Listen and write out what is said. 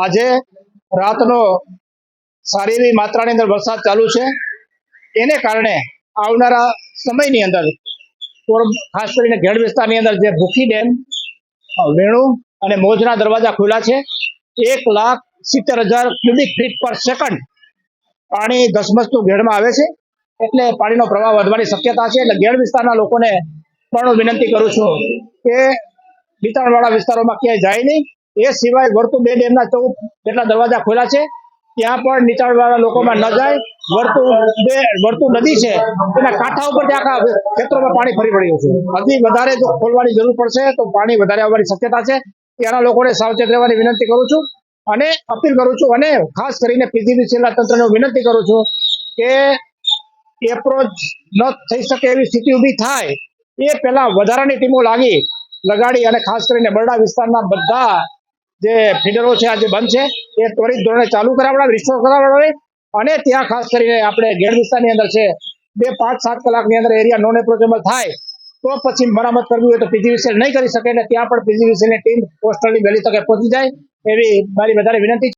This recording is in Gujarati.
આજે રાતનો સારી એવી માત્રાની અંદર વરસાદ ચાલુ છે. એને કારણે આવનારા સમયની અંદર ખાસ કરીને ઘેડ વિસ્તારની અંદર જે ભૂખી ડેમ વેણુ અને મોજના દરવાજા ખુલ્લા છે. એક લાખ સિત્તેર હજાર ક્યુબિક ફીટ પર સેકન્ડ પાણી ધસમસતું ઘેડમાં આવે છે. એટલે પાણીનો પ્રવાહ વધવાની શક્યતા છે. એટલે ઘેડ વિસ્તારના લોકોને પણ વિનંતી કરું છું કે વિતરણવાળા વિસ્તારોમાં ક્યાંય જાય નહીં. એ સિવાય વર્તુ બે ડેમના ચૌદ જેટલા દરવાજા ખોલ્યા છે, ત્યાં પણ નીચાણવાળા લોકોમાં ન જાય. વર્તુ બે વર્તુ નદી છે, એના કાંઠા ઉપર આખા ખેતરોમાં પાણી ફરી વળ્યું છે. હજી વધારે જો ખોલવાની જરૂર પડશે, તો પાણી વધારે આવવાની શક્યતા છે. ત્યાંના લોકોને સાવચેત રહેવાની વિનંતી કરું છું અને અપીલ કરું છું અને ખાસ કરીને પીજીવીસીએલના તંત્રને વિનંતી કરું છું કે એપ્રોચ ન થઈ શકે એવી સ્થિતિ ઊભી થાય. એ પહેલા વધારાની ટીમો લાગી, લગાડી અને ખાસ કરીને બરડા વિસ્તારના બધા જે ફીડરો છે આજે બંધ છે, એ ત્વરિત ધોરણે ચાલુ કરાવડાવે રિસ્ટોર કરાવડાવે અને ત્યાં ખાસ કરીને આપણે ગેડ વિસ્તારની અંદર છે, બે, પાંચ, સાત કલાકની અંદર એરિયા નોન એપ્રોચેબલ થાય, તો પછી મરામત કરવી હોય તો પીજીવીસીએલ નહીં કરી શકે, એટલે ત્યાં પણ પીજીવીસીએલની ટીમ પોસ્ટલની વહેલી તકે પહોંચી જાય, એવી મારી વધારે વિનંતી